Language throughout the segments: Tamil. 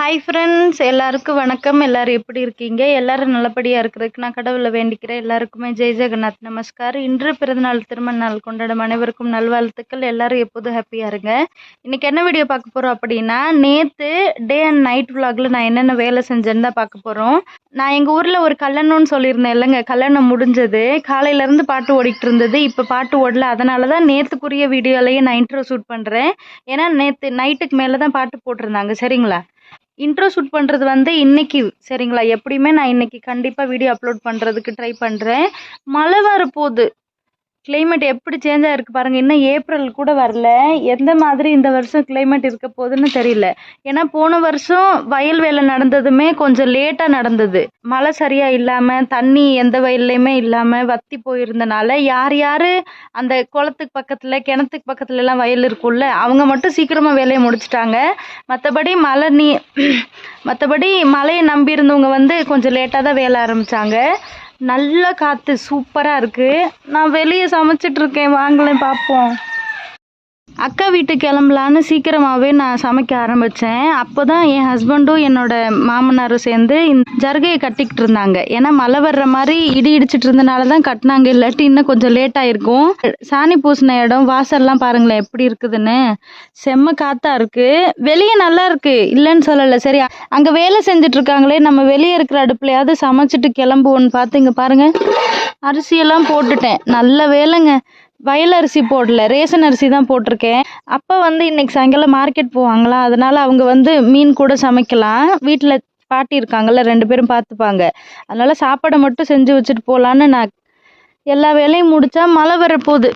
ஹாய் ஃப்ரெண்ட்ஸ் எல்லாருக்கும் வணக்கம். எல்லாரும் எப்படி இருக்கீங்க? எல்லாரும் நல்லபடியாக இருக்கிறதுக்கு நான் கடவுளை வேண்டிக்கிறேன். எல்லாருக்குமே ஜெய் ஜெகநாத் நமஸ்கார் இன்று பிறந்தநாள் திருமண நாள் கொண்டாடும் அனைவருக்கும் நல்வாழ்த்துக்கள். எல்லாரும் எப்போதும் ஹாப்பியாக இருங்க. இன்னைக்கு என்ன வீடியோ பார்க்க போகிறோம் அப்படின்னா நேற்று டே அண்ட் நைட் விலாகில் நான் என்னென்ன வேலை செஞ்சேன்னு தான் பார்க்க போகிறோம் நான் எங்கள் ஊரில் ஒரு கல்யாணம்னு சொல்லியிருந்தேன். இல்லைங்க கல்யாணம் முடிஞ்சது. காலையிலேருந்து பாட்டு ஓடிக்கிட்டு இருந்தது. இப்போ பாட்டு ஓடல. அதனால தான் நேற்றுக்குரிய வீடியோலையே நான் இன்ட்ரோ ஷூட் பண்ணுறேன் ஏன்னா நேற்று நைட்டுக்கு மேலே தான் பாட்டு போட்டிருந்தாங்க. சரிங்களா? இன்ட்ரோ ஷூட் பண்ணுறது வந்து இன்னைக்கு சரிங்களா? எப்படியுமே நான் இன்னைக்கு கண்டிப்பாக வீடியோ அப்லோட் பண்ணுறதுக்கு ட்ரை பண்ணுறேன் மழை வரப்போகுது. கிளைமேட் எப்படி சேஞ்ச் ஆகிருக்கு பாருங்கள் இன்னும் ஏப்ரல் கூட வரல. எந்த மாதிரி இந்த வருஷம் கிளைமேட் இருக்க போகுதுன்னு தெரியல. ஏன்னா போன வருஷம் வயல் வேலை நடந்ததுமே கொஞ்சம் லேட்டாக நடந்தது. மழை சரியாக இல்லாமல் தண்ணி எந்த வயல்லையுமே இல்லாமல் வத்தி போயிருந்தனால யார் யார் அந்த குளத்துக்கு பக்கத்தில் கிணத்துக்கு பக்கத்துல எல்லாம் வயல் இருக்கும்ல அவங்க மட்டும் சீக்கிரமாக வேலையை முடிச்சிட்டாங்க. மற்றபடி மழை நீ மற்றபடி மழையை நம்பி இருந்தவங்க வந்து கொஞ்சம் லேட்டாக தான் வேலை ஆரம்பித்தாங்க நல்ல காற்று சூப்பராக இருக்குது நான் வெளியே சமைச்சிட்டு இருக்கேன் வாங்களேன் பார்ப்போம் அக்கா வீட்டுக்கு கிளம்பலான்னு சீக்கிரமாகவே நான் சமைக்க ஆரம்பித்தேன் அப்போ தான் என் ஹஸ்பண்டும் என்னோட மாமனாரும் சேர்ந்து இந்த ஜருகையை கட்டிக்கிட்டு இருந்தாங்க. ஏன்னா மழை வர்ற மாதிரி இடி இடிச்சிட்டு இருந்தனால தான் கட்டினாங்க. இல்லாட்டி இன்னும் கொஞ்சம் லேட் ஆயிருக்கும். சாணி பூசின இடம் வாசல்லாம் பாருங்களேன் எப்படி இருக்குதுன்னு. செம்ம காத்தா இருக்கு. வெளியே நல்லா இருக்கு. இல்லைன்னு சொல்லலை. சரி அங்கே வேலை செஞ்சுட்டு இருக்காங்களே நம்ம வெளியே இருக்கிற அடுப்புலையாவது சமைச்சிட்டு கிளம்புவோன்னு பார்த்து இங்கே பாருங்க. அரிசியெல்லாம் போட்டுட்டேன். நல்ல வேலைங்க. வயல் அரிசி போடல ரேஷன் அரிசி தான் போட்டிருக்கேன். அப்போ வந்து இன்னைக்கு சாயங்காலம் மார்க்கெட் போவாங்களா? அதனால அவங்க வந்து மீன் கூட சமைக்கலாம். வீட்டில் பாட்டி இருக்காங்கல்ல ரெண்டு பேரும் பார்த்துப்பாங்க அதனால சாப்பாடை மட்டும் செஞ்சு வச்சுட்டு போகலான்னு நான் எல்லா வேலையும் முடித்தா மழை வரப்போகுது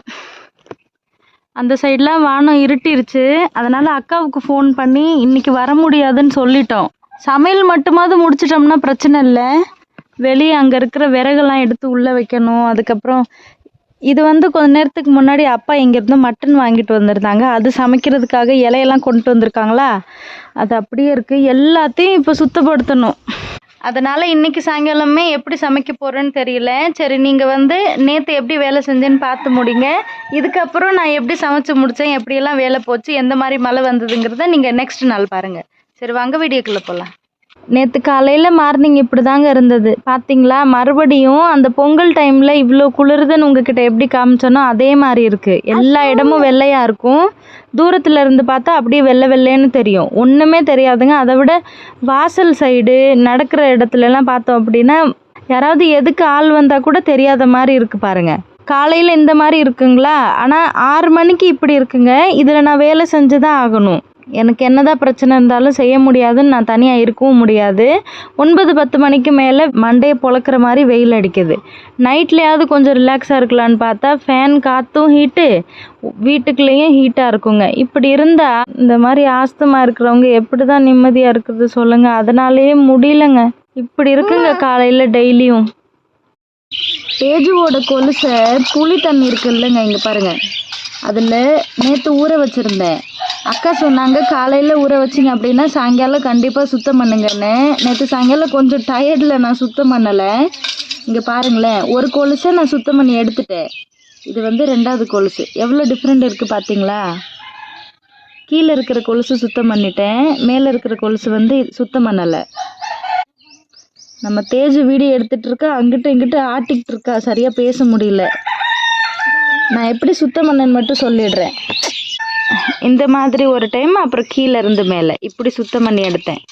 அந்த சைட்லாம் வானம் இருட்டிருச்சு. அதனால அக்காவுக்கு ஃபோன் பண்ணி இன்னைக்கு வர முடியாதுன்னு சொல்லிட்டோம். சமையல் மட்டுமாவது முடிச்சிட்டோம்னா பிரச்சனை இல்லை. வெளியே அங்கே இருக்கிற விறகெல்லாம் எடுத்து உள்ளே வைக்கணும். அதுக்கப்புறம் இது வந்து கொஞ்ச நேரத்துக்கு முன்னாடி அப்பா இங்கேருந்து மட்டன் வாங்கிட்டு வந்திருந்தாங்க. அது சமைக்கிறதுக்காக இலையெல்லாம் கொண்டு வந்திருக்காங்களா? அது அப்படியே இருக்குது எல்லாத்தையும் இப்போ சுத்தப்படுத்தணும். அதனால் இன்றைக்கி சாயங்காலமே எப்படி சமைக்க போகிறேன்னு தெரியல. சரி நீங்கள் வந்து நேற்று எப்படி வேலை செஞ்சேன்னு பார்த்து முடிங்க. இதுக்கப்புறம் நான் எப்படி சமைச்சு முடித்தேன் எப்படியெல்லாம் வேலை போச்சு எந்த மாதிரி மழை வந்ததுங்கிறத நீங்கள் நெக்ஸ்ட் நாள் பாருங்கள் சரி வாங்க வீடியோக்குள்ளே போகலாம் நேற்று காலையில் மார்னிங் இப்படி தாங்க இருந்தது. பார்த்தீங்களா மறுபடியும் அந்த பொங்கல் டைமில் இவ்வளோ குளிருதுன்னு உங்ககிட்ட எப்படி காமிச்சோனோ அதே மாதிரி இருக்குது எல்லா இடமும் வெள்ளையாக இருக்கும். தூரத்தில் இருந்து பார்த்தா அப்படியே வெள்ளை வெள்ளைன்னு தெரியும். ஒன்றுமே தெரியாதுங்க. அதை விட வாசல் சைடு நடக்கிற இடத்துலலாம் பார்த்தோம் அப்படின்னா யாராவது எதுக்கு ஆள் வந்தால் கூட தெரியாத மாதிரி இருக்குது பாருங்க. காலையில் இந்த மாதிரி இருக்குங்களா? ஆனால் ஆறு மணிக்கு இப்படி இருக்குங்க. இதில் நான் வேலை செஞ்சு தான் ஆகணும். எனக்கு என்னதான் பிரச்சனை இருந்தாலும் செய்ய முடியாதுன்னு நான் தனியாக இருக்கவும் முடியாது. ஒன்பது பத்து மணிக்கு மேலே மண்டையை பொழக்கிற மாதிரி வெயில் அடிக்குது. நைட்லேயாவது கொஞ்சம் ரிலாக்ஸாக இருக்கலான்னு பார்த்தா ஃபேன் காற்றும் ஹீட்டு வீட்டுக்குள்ளேயும் ஹீட்டாக இருக்குங்க. இப்படி இருந்தால் இந்த மாதிரி ஆஸ்துமா இருக்கிறவங்க எப்படி தான் நிம்மதியாக இருக்குது சொல்லுங்கள் அதனாலேயே முடியலங்க. இப்படி இருக்குங்க காலையில் டெய்லியும். தேஜுவோட கொலுசை புளி தண்ணி இருக்கு இல்லைங்க இங்கே பாருங்க. அதில் நேற்று ஊற வச்சுருந்தேன். அக்கா சொன்னாங்க காலையில் ஊற வச்சிங்க அப்படின்னா சாயங்காலம் கண்டிப்பாக சுத்தம் பண்ணுங்கன்னு. நேற்று சாயங்காலம் கொஞ்சம் டயர்டில் நான் சுத்தம் பண்ணலை. இங்கே பாருங்களேன் ஒரு கொலுசை நான் சுத்தம் பண்ணி எடுத்துட்டேன். இது வந்து ரெண்டாவது கொலுசு. எவ்வளோ டிஃப்ரெண்ட் இருக்குது பார்த்தீங்களா கீழே இருக்கிற கொலுசு சுத்தம் பண்ணிட்டேன். மேலே இருக்கிற கொலுசு வந்து சுத்தம் பண்ணலை. நம்ம தேஜு வீடியோ எடுத்துகிட்டு இருக்கா? அங்கிட்டு இங்கிட்டு ஆட்டிக்கிட்டு இருக்கா? சரியாக பேச முடியல. நான் எப்படி சுத்தம் பண்ணேன்னு மட்டும் சொல்லிடுறேன். இந்த மாதிரி ஒரு டைம் அப்புறம் கீழே இருந்து மேலே. இப்படி சுத்தம் பண்ணி எடுத்தேன்.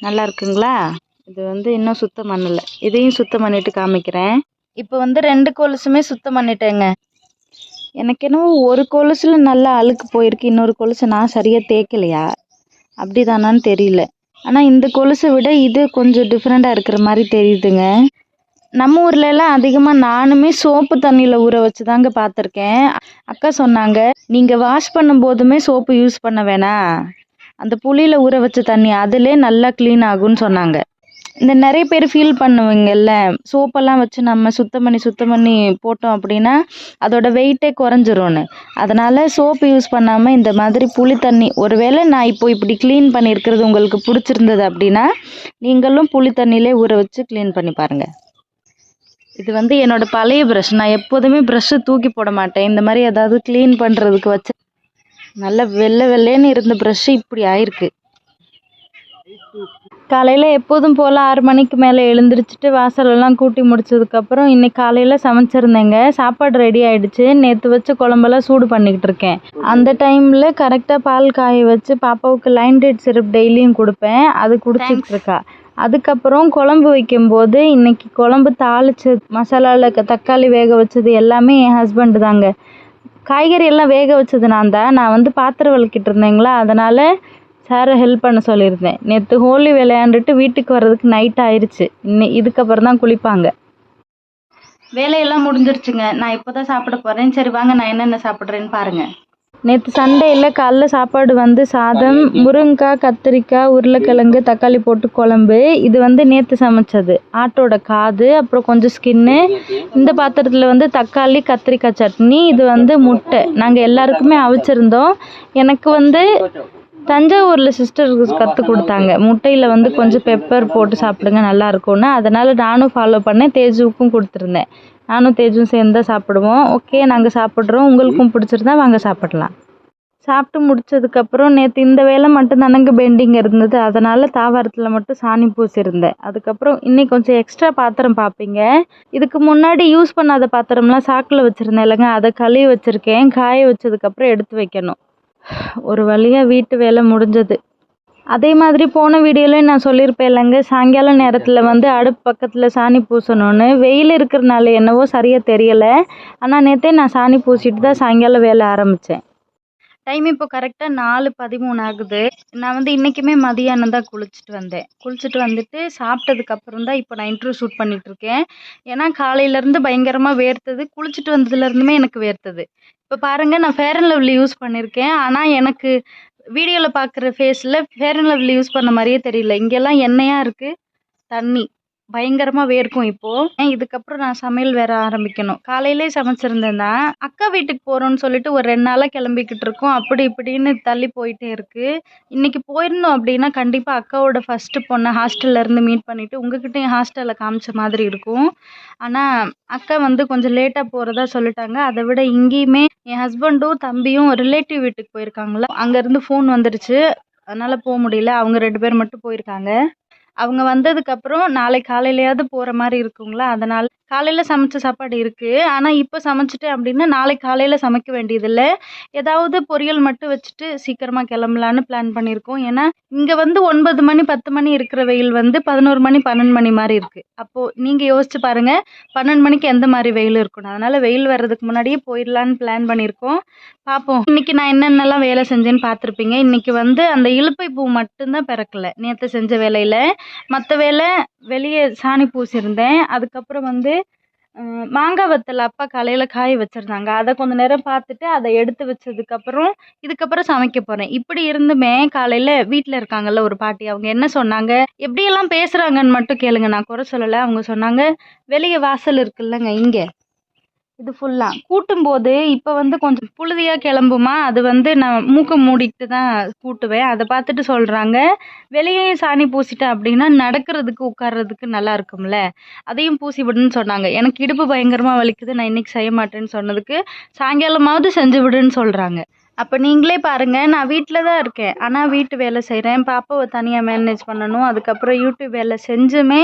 நல்லா இருக்குங்களா? இது வந்து இன்னும் சுத்தம் பண்ணலை. இதையும் சுத்தம் பண்ணிட்டு காமிக்கிறேன். இப்போ வந்து ரெண்டு கொலுசுமே சுத்தம் பண்ணிட்டேங்க. எனக்கு என்னவோ ஒரு கொலுசில் நல்லா அழுக்கு போயிருக்கு. இன்னொரு கொலுசு நான் சரியாக தேய்க்கலையா? அப்படி தானான்னு தெரியல. ஆனால் இந்த கொலுசை விட இது கொஞ்சம் டிஃப்ரெண்ட்டாக இருக்கிற மாதிரி தெரியுதுங்க. நம்ம ஊர்ல எல்லாம் அதிகமாக நானுமே சோப்பு தண்ணியில் ஊற வச்சு தாங்க பார்த்துருக்கேன் அக்கா சொன்னாங்க நீங்கள் வாஷ் பண்ணும் போதுமே சோப்பு யூஸ் பண்ண வேணாம் அந்த புளியில் ஊற வச்ச தண்ணி அதிலே நல்லா க்ளீன் ஆகும்னு சொன்னாங்க. இந்த நிறைய பேர் ஃபீல் பண்ணுவீங்கல்ல சோப்பெல்லாம் வச்சு நம்ம சுத்தம் பண்ணி சுத்தம் பண்ணி போட்டோம் அப்படின்னா அதோட வெயிட்டே குறைஞ்சிரும்னு. அதனால் சோப்பு யூஸ் பண்ணாமல் இந்த மாதிரி புளி தண்ணி ஒருவேளை நான் இப்போ இப்படி க்ளீன் பண்ணியிருக்கிறது உங்களுக்கு பிடிச்சிருந்தது அப்படின்னா நீங்களும் புளி தண்ணியிலே ஊற வச்சு க்ளீன் பண்ணி பாருங்கள் இது வந்து என்னோட பழைய ப்ரஷ் நான் எப்போதுமே ப்ரஷ்ஷை தூக்கி போட மாட்டேன். இந்த மாதிரி ஏதாவது க்ளீன் பண்ணுறதுக்கு வச்சு நல்ல வெள்ளை வெள்ளைன்னு இருந்த ப்ரஷ்ஷு இப்படி ஆயிருக்கு. காலையில் எப்போதும் போல் ஆறு மணிக்கு மேலே எழுந்திரிச்சிட்டு வாசலெல்லாம் கூட்டி முடிச்சதுக்கப்புறம் இன்னைக்கு காலையில் சமைச்சிருந்தேங்க. சாப்பாடு ரெடி ஆயிடுச்சு. நேற்று வச்சு குழம்பெல்லாம் சூடு பண்ணிக்கிட்டு இருக்கேன். அந்த டைமில் கரெக்டாக பால் காய வச்சு பாப்பாவுக்கு லைன் டேட் சிரப் டெய்லியும் கொடுப்பேன். அது குடிச்சிட்டு இருக்கா. அதுக்கப்புறம் குழம்பு வைக்கும்போது இன்னைக்கு குழம்பு தாளிச்சது மசாலாவில் தக்காளி வேக வச்சது எல்லாமே என் ஹஸ்பண்டு தாங்க. காய்கறி எல்லாம் வேக வச்சது நான் தான். நான் வந்து பாத்திரம் விளக்கிட்டு இருந்தேங்களா? அதனால் சாரை ஹெல்ப் பண்ண சொல்லியிருந்தேன். நேற்று ஹோலி விளையாண்டுட்டு வீட்டுக்கு வர்றதுக்கு நைட் ஆயிடுச்சு இன்னும் இதுக்கப்புறம் தான் குளிப்பாங்க. வேலையெல்லாம் முடிஞ்சிருச்சுங்க. நான் இப்போ தான் சாப்பிட போகிறேன் சரி வாங்க நான் என்னென்ன சாப்பிட்றேன்னு பாருங்கள் நேற்று சண்டேயில் காலைல சாப்பாடு வந்து சாதம் முருங்கைக்காய் கத்திரிக்காய் உருளைக்கிழங்கு தக்காளி போட்டு குழம்பு. இது வந்து நேற்று சமைச்சது. ஆட்டோட காது அப்புறம் கொஞ்சம் ஸ்கின்னு இந்த பாத்திரத்தில் வந்து தக்காளி கத்திரிக்காய் சட்னி இது வந்து முட்டை. நாங்கள் எல்லாருக்குமே அவிச்சிருந்தோம். எனக்கு வந்து தஞ்சாவூரில் சிஸ்டர் கற்றுக் கொடுத்தாங்க. முட்டையில் வந்து கொஞ்சம் பெப்பர் போட்டு சாப்பிடுங்க நல்லா இருக்கும்னு. அதனால் நானும் ஃபாலோ பண்ணேன் தேஜுவுக்கும் கொடுத்துருந்தேன். நானும் தேஜும் சேர்ந்து தான் சாப்பிடுவோம். ஓகே நாங்கள் சாப்பிட்றோம். உங்களுக்கும் பிடிச்சிருந்தா வாங்க சாப்பிடலாம். சாப்பிட்டு முடிச்சதுக்கப்புறம் நேற்று இந்த வேலை மட்டும் தானங்க பெண்டிங் இருந்தது. அதனால் தாவாரத்தில் மட்டும் சாணி பூசியிருந்தேன் அதுக்கப்புறம் இன்னைக்கு கொஞ்சம் எக்ஸ்ட்ரா பாத்திரம் பார்ப்பீங்க இதுக்கு முன்னாடி யூஸ் பண்ணாத பாத்திரம்லாம் சாக்கில் வச்சுருந்தேன் இல்லைங்க. அதை கழுவி வச்சுருக்கேன். காய வச்சதுக்கப்புறம் எடுத்து வைக்கணும். ஒரு வழியாக வீட்டு வேலை முடிஞ்சது. அதே மாதிரி போன வீடியோலையும் நான் சொல்லியிருப்பேன் இல்லைங்க. சாயங்கால நேரத்தில் வந்து அடுப்பு பக்கத்தில் சாணி பூசணும்னு. வெயில் இருக்கிறனால என்னவோ சரியாக தெரியலை. ஆனால் நேற்றே நான் சாணி பூசிட்டு தான் சாயங்காலம் வேலை ஆரம்பித்தேன் டைம் இப்போ கரெக்டாக நாலு பதிமூணு ஆகுது. நான் வந்து இன்றைக்குமே மதியானம் தான் குளிச்சுட்டு வந்தேன். குளிச்சுட்டு வந்துட்டு சாப்பிட்டதுக்கப்புறம் தான் இப்போ நான் இன்ட்ரோ ஷூட் பண்ணிகிட்ருக்கேன் ஏன்னா காலையிலேருந்து பயங்கரமாக வேர்த்தது. குளிச்சுட்டு வந்ததுலேருந்துமே எனக்கு வேர்த்தது. இப்போ பாருங்கள் நான் ஃபேர் அண்ட் லவ்லி யூஸ் பண்ணியிருக்கேன் ஆனால் எனக்கு வீடியோவில் பார்க்குற ஃபேஸில் ஃபேர் அண்ட் லவ்லி யூஸ் பண்ண மாதிரியே தெரியல. இங்கெல்லாம் எண்ணெயாக இருக்குது தண்ணி. பயங்கரமாக வேர்க்கும் இப்போது இதுக்கப்புறம் நான் சமையல் வேற ஆரம்பிக்கணும். காலையிலே சமைச்சிருந்தேன் அக்கா வீட்டுக்கு போகிறோன்னு சொல்லிட்டு ஒரு ரெண்டு நாளாக கிளம்பிக்கிட்டு இருக்கோம். அப்படி இப்படின்னு தள்ளி போயிட்டே இருக்கு. இன்னைக்கு போயிருந்தோம் அப்படின்னா கண்டிப்பாக அக்காவோட ஃபஸ்ட்டு பொண்ணை ஹாஸ்டல்ல இருந்து மீட் பண்ணிட்டு உங்ககிட்ட என் ஹாஸ்டலில் காமிச்ச மாதிரி இருக்கும். ஆனால் அக்கா வந்து கொஞ்சம் லேட்டாக போகிறதா சொல்லிட்டாங்க. அதை விட இங்கேயுமே என் ஹஸ்பண்டும் தம்பியும் ரிலேட்டிவ் வீட்டுக்கு போயிருக்காங்களா? அங்கேருந்து ஃபோன் வந்துடுச்சு அதனால் போக முடியல. அவங்க ரெண்டு பேர் மட்டும் போயிருக்காங்க. அவங்க வந்ததுக்கப்புறம் நாளைக்கு காலையிலயாவது போகிற மாதிரி இருக்குங்களா? அதனால் காலையில் சமைச்ச சாப்பாடு இருக்குது ஆனால் இப்போ சமைச்சிட்டேன் அப்படின்னா நாளைக்கு காலையில் சமைக்க வேண்டியதில்லை. ஏதாவது பொரியல் மட்டும் வச்சுட்டு சீக்கிரமாக கிளம்பலான்னு பிளான் பண்ணியிருக்கோம். ஏன்னா இங்கே வந்து ஒன்பது மணி பத்து மணி இருக்கிற வெயில் வந்து பதினோரு மணி பன்னெண்டு மணி மாதிரி இருக்குது அப்போது நீங்கள் யோசிச்சு பாருங்கள் பன்னெண்டு மணிக்கு எந்த மாதிரி வெயில் இருக்கணும்? அதனால் வெயில் வர்றதுக்கு முன்னாடியே போயிடலான்னு பிளான் பண்ணியிருக்கோம். பார்ப்போம் இன்னைக்கு நான் என்னென்னலாம் வேலை செஞ்சேன்னு பார்த்துருப்பீங்க. இன்னைக்கு வந்து அந்த இலுப்பை பூ மட்டும்தான் பிறக்கல. நேற்று செஞ்ச வேலையில். மற்ற வேலை வெளியே சாணி பூசியிருந்தேன் அதுக்கப்புறம் வந்து மாங்காய் வத்தல் அப்பா காலையில் காய வச்சுருந்தாங்க. அதை கொஞ்ச நேரம் பார்த்துட்டு அதை எடுத்து வச்சதுக்கப்புறம் இதுக்கப்புறம் சமைக்க போகிறேன் இப்படி இருந்துமே காலையில் வீட்டில் இருக்காங்கல்ல ஒரு பாட்டி அவங்க என்ன சொன்னாங்க? எப்படியெல்லாம் பேசுகிறாங்கன்னு மட்டும் கேளுங்க. நான் குறை சொல்லலை. அவங்க சொன்னாங்க வெளியே வாசல் இருக்குல்லங்க இங்கே. இது ஃபுல்லாக கூட்டும்போது இப்போ வந்து கொஞ்சம் புழுதியாக கிளம்புமா? அது வந்து நான் மூக்கை மூடிட்டு தான் கூட்டுவேன். அதை பார்த்துட்டு சொல்கிறாங்க வெளியே சாணி பூசிட்டேன் அப்படின்னா நடக்கிறதுக்கு உட்கார்றதுக்கு நல்லா இருக்கும்ல? அதையும் பூசி விடுன்னு சொன்னாங்க. எனக்கு இடுப்பு பயங்கரமாக வலிக்குது. நான் இன்னைக்கு செய்ய மாட்டேன்னு சொன்னதுக்கு சாயங்காலமாவது செஞ்சு விடுன்னு சொல்கிறாங்க அப்போ நீங்களே பாருங்கள் நான் வீட்டில் தான் இருக்கேன். ஆனால் வீட்டு வேலை செய்கிறேன் பாப்பாவை தனியாக மேனேஜ் பண்ணணும். அதுக்கப்புறம் யூடியூப் வேலை செஞ்சுமே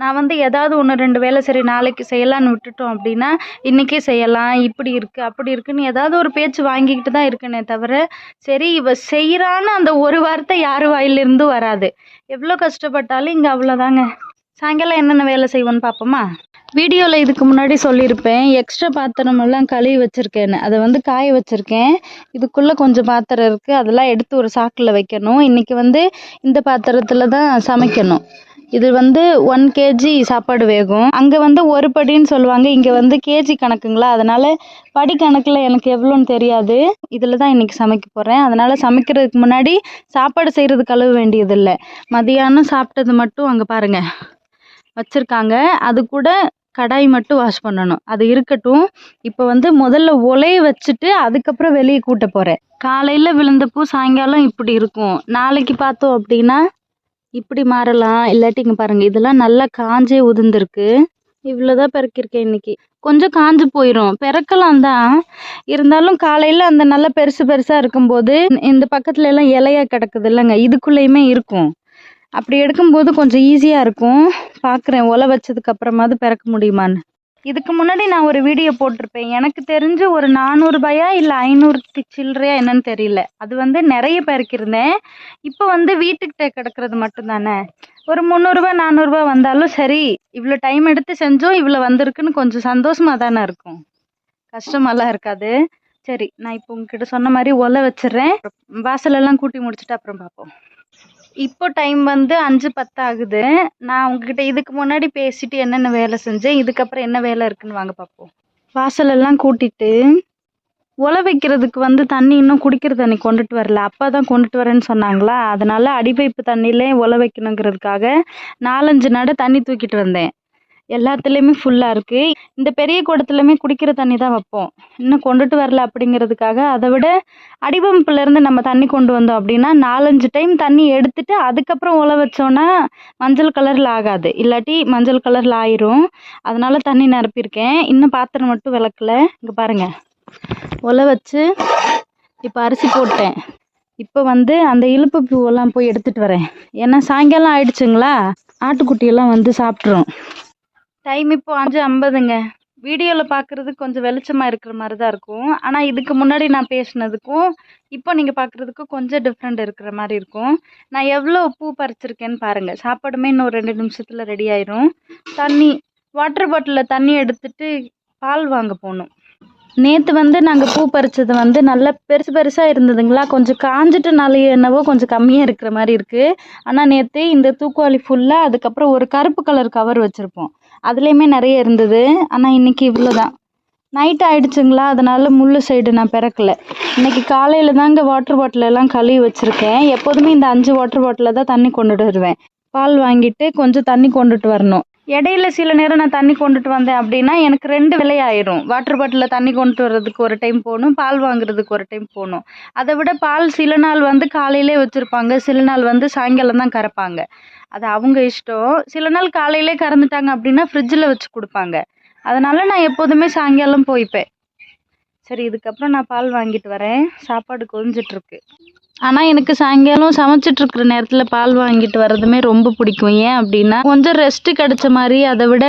நான் வந்து ஏதாவது ஒன்று ரெண்டு வேலை சரி நாளைக்கு செய்யலான்னு விட்டுட்டோம் அப்படின்னா இன்றைக்கே செய்யலாம். இப்படி இருக்குது அப்படி இருக்குன்னு ஏதாவது ஒரு பேச்சு வாங்கிக்கிட்டு தான் இருக்கேனே தவிர சரி இவ செய்கிறான்னு அந்த ஒரு வார்த்தை யார் வாயிலிருந்து வராது. எவ்வளோ கஷ்டப்பட்டாலும் இங்கே அவ்வளோதாங்க சாயங்காலம் என்னென்ன வேலை செய்வோன்னு பார்ப்போமா? வீடியோவில் இதுக்கு முன்னாடி சொல்லியிருப்பேன். எக்ஸ்ட்ரா பாத்திரம் எல்லாம் கழுவி வச்சுருக்கேன்னு. அதை வந்து காய வச்சுருக்கேன். இதுக்குள்ளே கொஞ்சம் பாத்திரம் இருக்குது அதெல்லாம் எடுத்து ஒரு சாக்கில் வைக்கணும். இன்றைக்கி வந்து இந்த பாத்திரத்தில் தான் சமைக்கணும். இது வந்து ஒன் கேஜி சாப்பாடு வேகும். அங்கே வந்து ஒரு படின்னு சொல்லுவாங்க. இங்கே வந்து கேஜி கணக்குங்களா? அதனால் படி கணக்கில் எனக்கு எவ்வளோன்னு தெரியாது. இதில் தான் இன்றைக்கி சமைக்க போகிறேன் அதனால் சமைக்கிறதுக்கு முன்னாடி சாப்பாடு செய்கிறது கழுவ வேண்டியதில்லை. மதியானம் சாப்பிட்டது மட்டும் அங்கே பாருங்கள் வச்சுருக்காங்க. அது கூட கடாய் மட்டும் வாஷ் பண்ணணும். அது இருக்கட்டும். இப்போ வந்து முதல்ல ஒலையை வச்சுட்டு அதுக்கப்புறம் வெளியே கூட்ட போகிறேன் காலையில் விழுந்த பூ சாயங்காலம் இப்படி இருக்கும். நாளைக்கு பார்த்தோம் அப்படின்னா இப்படி மாறலாம். இல்லாட்டி இங்கே பாருங்கள் இதெல்லாம் நல்லா காஞ்சே உதிர்ந்துருக்கு. இவ்வளோதான் பிறக்கிருக்கேன் இன்னைக்கு. கொஞ்சம் காஞ்சு போயிடும் பிறக்கலாம் தான். இருந்தாலும் காலையில் அந்த நல்லா பெருசு பெருசாக இருக்கும்போது இந்த பக்கத்துல எல்லாம் இலையா கிடக்குது இல்லைங்க. இதுக்குள்ளேயுமே இருக்கும். அப்படி எடுக்கும்போது கொஞ்சம் ஈஸியாக இருக்கும். பார்க்குறேன் ஒலை வச்சதுக்கு அப்புறமாவது பிறக்க முடியுமான்னு. இதுக்கு முன்னாடி நான் ஒரு வீடியோ போட்டிருப்பேன். எனக்கு தெரிஞ்சு ஒரு நானூறுபாயா இல்லை ஐநூறுக்கு சில்லறையா என்னன்னு தெரியல. அது வந்து நிறைய பிறக்கிருந்தேன் இப்போ வந்து வீட்டுக்கிட்ட கிடக்கிறது மட்டும்தானே? ஒரு முந்நூறுரூவா நானூறுரூவா வந்தாலும் சரி இவ்வளோ டைம் எடுத்து செஞ்சோம் இவ்வளோ வந்திருக்குன்னு கொஞ்சம் சந்தோஷமாக தானே இருக்கும். கஷ்டமெல்லாம் இருக்காது. சரி நான் இப்போ உங்ககிட்ட சொன்ன மாதிரி ஒலை வச்சிடுறேன். வாசலெல்லாம் கூட்டி முடிச்சுட்டு அப்புறம் பார்ப்போம். இப்போ டைம் வந்து அஞ்சு பத்து ஆகுது. நான் உங்ககிட்ட இதுக்கு முன்னாடி பேசிட்டு என்னென்ன வேலை செஞ்சேன் இதுக்கப்புறம் என்ன வேலை இருக்குன்னு வாங்க பார்ப்போம் வாசலெல்லாம் கூட்டிட்டு உலை வைக்கிறதுக்கு வந்து தண்ணி இன்னும் குடிக்கிற தண்ணி கொண்டுட்டு வரல. அப்பா தான் கொண்டுட்டு வரேன்னு சொன்னாங்களா? அதனால அடிப்பைப்பு தண்ணியிலே உலை வைக்கணுங்கிறதுக்காக நாலஞ்சு நட தண்ணி தூக்கிட்டு வந்தேன். எல்லாத்துலேயுமே ஃபுல்லாக இருக்குது இந்த பெரிய குடத்துலையுமே குடிக்கிற தண்ணி தான் வைப்போம். இன்னும் கொண்டுட்டு வரல அப்படிங்கிறதுக்காக அதை விட அடிபம்புலேருந்து நம்ம தண்ணி கொண்டு வந்தோம் அப்படின்னா நாலஞ்சு டைம் தண்ணி எடுத்துட்டு அதுக்கப்புறம் உழ வச்சோன்னா மஞ்சள் கலரில் ஆகாது. இல்லாட்டி மஞ்சள் கலரில் ஆயிரும். அதனால் தண்ணி நிரப்பியிருக்கேன். இன்னும் பாத்திரம் மட்டும் விளக்கல. இங்கே பாருங்கள் உழ வச்சு இப்போ அரிசி போட்டேன். இப்போ வந்து அந்த இழுப்பு பூவெல்லாம் போய் எடுத்துகிட்டு வரேன். ஏன்னா சாயங்காலம் ஆயிடுச்சுங்களா? ஆட்டுக்குட்டியெல்லாம் வந்து சாப்பிட்ரும் டைம் இப்போ அஞ்சு ஐம்பதுங்க. வீடியோவில் பார்க்குறதுக்கு கொஞ்சம் வெளிச்சமாக இருக்கிற மாதிரி தான் இருக்கும். ஆனால் இதுக்கு முன்னாடி நான் பேசினதுக்கும் இப்போ நீங்கள் பார்க்குறதுக்கும் கொஞ்சம் டிஃப்ரெண்ட் இருக்கிற மாதிரி இருக்கும். நான் எவ்வளோ பூ பறிச்சிருக்கேன்னு பாருங்கள் சாப்பாடுமே இன்னும் ஒரு ரெண்டு நிமிஷத்தில் ரெடி ஆயிரும். தண்ணி வாட்டர் பாட்டிலில் தண்ணி எடுத்துட்டு பால் வாங்க போகணும். நேற்று வந்து நாங்கள் பூ பறித்தது வந்து நல்லா பெருசு பெருசாக இருந்ததுங்களா? கொஞ்சம் காஞ்சிட்டனாலே என்னவோ கொஞ்சம் கம்மியாக இருக்கிற மாதிரி இருக்குது ஆனால் நேற்று இந்த தூக்குவாளி ஃபுல்லாக அதுக்கப்புறம் ஒரு கருப்பு கலர் கவர் வச்சுருப்போம். அதுலேயுமே நிறைய இருந்தது. ஆனால் இன்னைக்கு இவ்வளோ தான் நைட் ஆயிடுச்சுங்களா? அதனால் முள் சைடு நான் பிறக்கலை. இன்னைக்கு காலையில் தாங்க வாட்டர் பாட்டிலெல்லாம் கழுவி வச்சுருக்கேன். எப்போதுமே இந்த அஞ்சு வாட்டர் பாட்டிலில் தான் தண்ணி கொண்டுட்டு வருவேன். பால் வாங்கிட்டு கொஞ்சம் தண்ணி கொண்டுட்டு வரணும். இடையில சில நேரம் நான் தண்ணி கொண்டுட்டு வந்தேன் அப்படின்னா எனக்கு ரெண்டு விலை ஆயிரும். வாட்டர் பாட்டிலில் தண்ணி கொண்டுட்டு வர்றதுக்கு ஒரு டைம் போகணும் பால் வாங்குறதுக்கு ஒரு டைம் போகணும். அதை விட பால் சில நாள் வந்து காலையிலே வச்சுருப்பாங்க சில நாள் வந்து சாயங்காலம் தான் கறப்பாங்க. அது அவங்க இஷ்டம். சில நாள் காலையிலே கறந்துட்டாங்க அப்படின்னா ஃப்ரிட்ஜில் வச்சு கொடுப்பாங்க. அதனால் நான் எப்போதுமே சாயங்காலம் போய்ப்பேன். சரி இதுக்கப்புறம் நான் பால் வாங்கிட்டு வரேன். சாப்பாடு கொதிஞ்சிட்ருக்கு ஆனால் எனக்கு சாயங்காலம் சமைச்சிட்டு இருக்கிற நேரத்தில் பால் வாங்கிட்டு வர்றதுமே ரொம்ப பிடிக்கும். ஏன் அப்படின்னா கொஞ்சம் ரெஸ்ட்டு கிடைச்ச மாதிரி அதை விட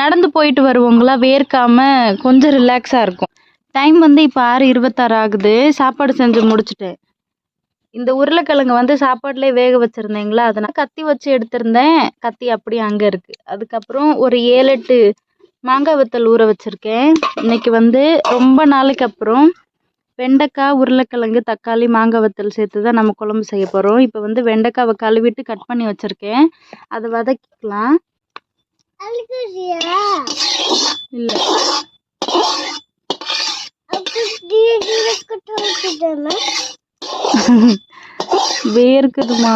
நடந்து போயிட்டு வருவோங்களா வேர்க்காம கொஞ்சம் ரிலாக்ஸாக இருக்கும். டைம் வந்து இப்போ ஆறு இருபத்தாறு ஆகுது. சாப்பாடு செஞ்சு முடிச்சுட்டு. இந்த உருளைக்கிழங்கு வந்து சாப்பாடுலேயே வேக வச்சுருந்தேங்களா? அதனால் கத்தி வச்சு எடுத்திருந்தேன். கத்தி அப்படியே அங்கே இருக்குது அதுக்கப்புறம் ஒரு ஏழு எட்டு மாங்காய் வத்தல் ஊற வச்சுருக்கேன். இன்னைக்கு வந்து ரொம்ப நாளைக்கு அப்புறம் வெண்டைக்காய் உருளைக்கிழங்கு தக்காளி மாங்காய் வத்தல் சேர்த்து தான் நம்ம குழம்பு செய்ய போகிறோம் இப்போ வந்து வெண்டைக்காவை கழுவிட்டு கட் பண்ணி வச்சுருக்கேன். அதை வதக்கிக்கலாம். இல்லை. வேர்க்குதுமா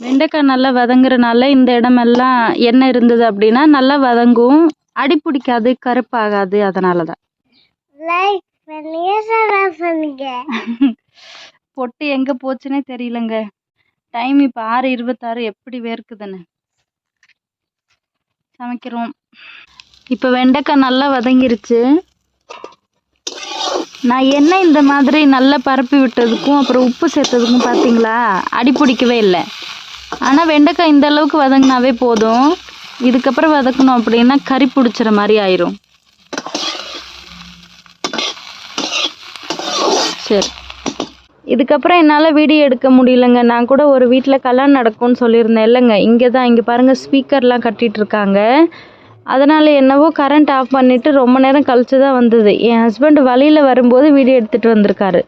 வெண்டைக்காய் நல்லா வதங்குறனால இந்த இடமெல்லாம் எண்ணெய் இருந்தது அப்படின்னா நல்லா வதங்கும். அடி பிடிக்காது கருப்பாகாது அதனால தான் பொட்டு எங்கே போச்சுன்னே தெரியலங்க. டைம் இப்போ ஆறு இருபத்தாறு எப்படி வேர்க்குதுன்னு. சமைக்கிறோம். இப்போ வெண்டைக்காய் நல்லா வதங்கிருச்சு. நான் என்ன இந்த மாதிரி நல்லா பரப்பி விட்டதுக்கும் அப்புறம் உப்பு சேர்த்ததுக்கும் பார்த்தீங்களா அடி பிடிக்கவே இல்லை. ஆனால் வெண்டைக்காய் இந்த அளவுக்கு வதங்கினாவே போதும். இதுக்கப்புறம் வதக்கணும் அப்படின்னா கறி பிடிச்சிற மாதிரி ஆயிரும். சரி. இதுக்கப்புறம் என்னால் வீடியோ எடுக்க முடியலங்க. நான் கூட ஒரு வீட்டில் கல்யாணம் நடக்கும்னு சொல்லியிருந்தேன். இல்லைங்க இங்கே தான். இங்கே பாருங்கள் ஸ்பீக்கர்லாம் கட்டிகிட்ருக்காங்க அதனால் என்னவோ கரண்ட் ஆஃப் பண்ணிவிட்டு ரொம்ப நேரம் கழிச்சு தான் வந்தது. என் ஹஸ்பண்ட் வழியில் வரும்போது வீடியோ எடுத்துகிட்டு வந்திருக்காரு.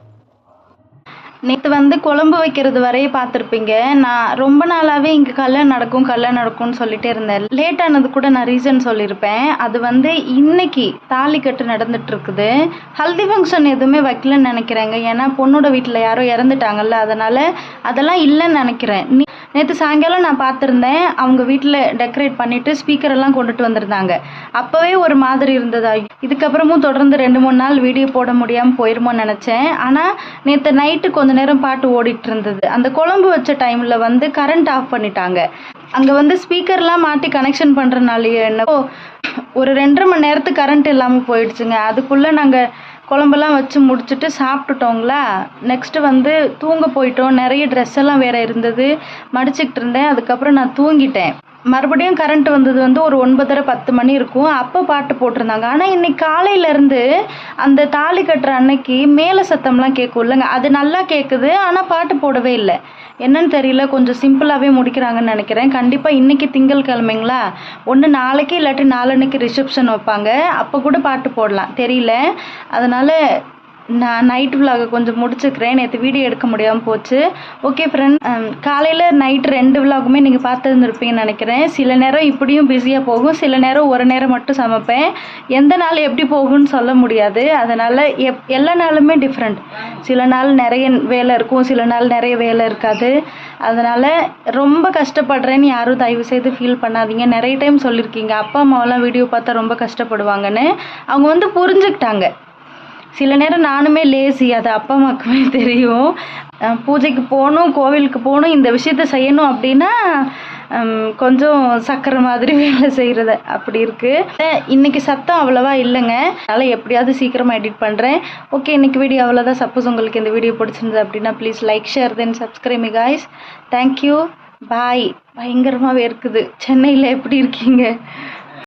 நேற்று வந்து குழம்பு வைக்கிறது வரையும் பார்த்துருப்பீங்க. நான் ரொம்ப நாளாகவே இங்கே கல்யாணம் நடக்கும் கல்யாணம் நடக்கும்னு சொல்லிட்டே இருந்தேன். லேட் ஆனது கூட நான் ரீசன் சொல்லியிருப்பேன். அது வந்து இன்னைக்கு தாலி கட்டு நடந்துட்டு இருக்குது ஹல்தி ஃபங்க்ஷன் எதுவுமே வைக்கலன்னு நினைக்கிறேங்க. ஏன்னா பொண்ணோட வீட்டில் யாரோ இறந்துட்டாங்கல்ல அதனால் அதெல்லாம் இல்லைன்னு நினைக்கிறேன். நேற்று சாயங்காலம் நான் பார்த்துருந்தேன். அவங்க வீட்டில் டெக்கரேட் பண்ணிவிட்டு ஸ்பீக்கர் எல்லாம் கொண்டுட்டு வந்திருந்தாங்க. அப்போவே ஒரு மாதிரி இருந்ததா. இதுக்கப்புறமும் தொடர்ந்து ரெண்டு மூணு நாள் வீடியோ போட முடியாமல் போயிருமோன்னு நினச்சேன். ஆனால் நேற்று நைட்டு கொஞ்ச நேரம் பாட்டு ஓடிட்டு இருந்தது அந்த குழம்பு வச்ச டைமில் வந்து கரண்ட் ஆஃப் பண்ணிட்டாங்க. அங்கே வந்து ஸ்பீக்கர்லாம் மாட்டி கனெக்ஷன் பண்ணுறனாலேயே என்னவோ ஒரு ரெண்டரை மணி நேரத்துக்கு கரண்ட் இல்லாமல் போயிடுச்சுங்க. அதுக்குள்ளே நாங்கள் குழம்பெல்லாம் வச்சு முடிச்சுட்டு சாப்பிட்டுட்டோங்களா? நெக்ஸ்ட்டு வந்து தூங்க போயிட்டோம். நிறைய ட்ரெஸ் எல்லாம் வேற இருந்தது. மடிச்சுக்கிட்டு இருந்தேன். அதுக்கப்புறம் நான் தூங்கிட்டேன். மறுபடியும் கரண்ட் வந்தது வந்து ஒரு ஒன்பதரை பத்து மணி இருக்கும். அப்போ பாட்டு போட்டிருந்தாங்க. ஆனால் இன்னைக்கு காலையிலேருந்து அந்த தாலி கட்டுற அன்னைக்கு மேலே சத்தம்லாம் கேட்கும் இல்லைங்க. அது நல்லா கேட்குது ஆனால் பாட்டு போடவே இல்லை. என்னன்னு தெரியல. கொஞ்சம் சிம்பிளாகவே முடிக்கிறாங்கன்னு நினைக்கிறேன். கண்டிப்பாக இன்றைக்கி திங்கள் கிழமைங்களா? ஒன்று நாளைக்கு இல்லாட்டி நாளன்னைக்கு ரிசப்ஷன் வைப்பாங்க. அப்போ கூட பாட்டு போடலாம். தெரியல. அதனால் நான் நைட் vlog கொஞ்சம் முடிச்சுக்கிறேன். நேற்று வீடியோ எடுக்க முடியாமல் போச்சு. ஓகே ஃப்ரெண்ட் காலையில் நைட் ரெண்டு விலாகுமே நீங்கள் பார்த்துருந்துருப்பீங்கன்னு நினைக்கிறேன். சில நேரம் இப்படியும் பிஸியாக போகும். சில நேரம் ஒரு நேரம் மட்டும் சமைப்பேன். எந்த நாள் எப்படி போகும்னு சொல்ல முடியாது. அதனால் எப் எல்லா நாளுமே டிஃப்ரெண்ட் சில நாள் நிறைய வேலை இருக்கும். சில நாள் நிறைய வேலை இருக்காது. அதனால் ரொம்ப கஷ்டப்படுறேன்னு யாரும் தயவு செய்து ஃபீல் பண்ணாதீங்க. நிறைய டைம் சொல்லியிருக்கீங்க. அப்பா அம்மாவெல்லாம் வீடியோ பார்த்தா ரொம்ப கஷ்டப்படுவாங்கன்னு. அவங்க வந்து புரிஞ்சுக்கிட்டாங்க. சில நேரம் நானுமே லேசி அது அப்பா அம்மாக்குமே தெரியும். பூஜைக்கு போகணும் கோவிலுக்கு போகணும் இந்த விஷயத்த செய்யணும் அப்படின்னா கொஞ்சம் சக்கரை மாதிரி வேலை செய்கிறது அப்படி இருக்குது இன்னைக்கு சத்தம் அவ்வளோவா இல்லைங்க. அதனால் எப்படியாவது சீக்கிரமாக எடிட் பண்ணுறேன் ஓகே இன்னைக்கு வீடியோ அவ்வளோதான் சப்போஸ் உங்களுக்கு இந்த வீடியோ பிடிச்சிருந்தது அப்படின்னா please like share then subscribe me guys thank you bye பயங்கரமாக இருக்குது. சென்னையில் எப்படி இருக்கீங்க?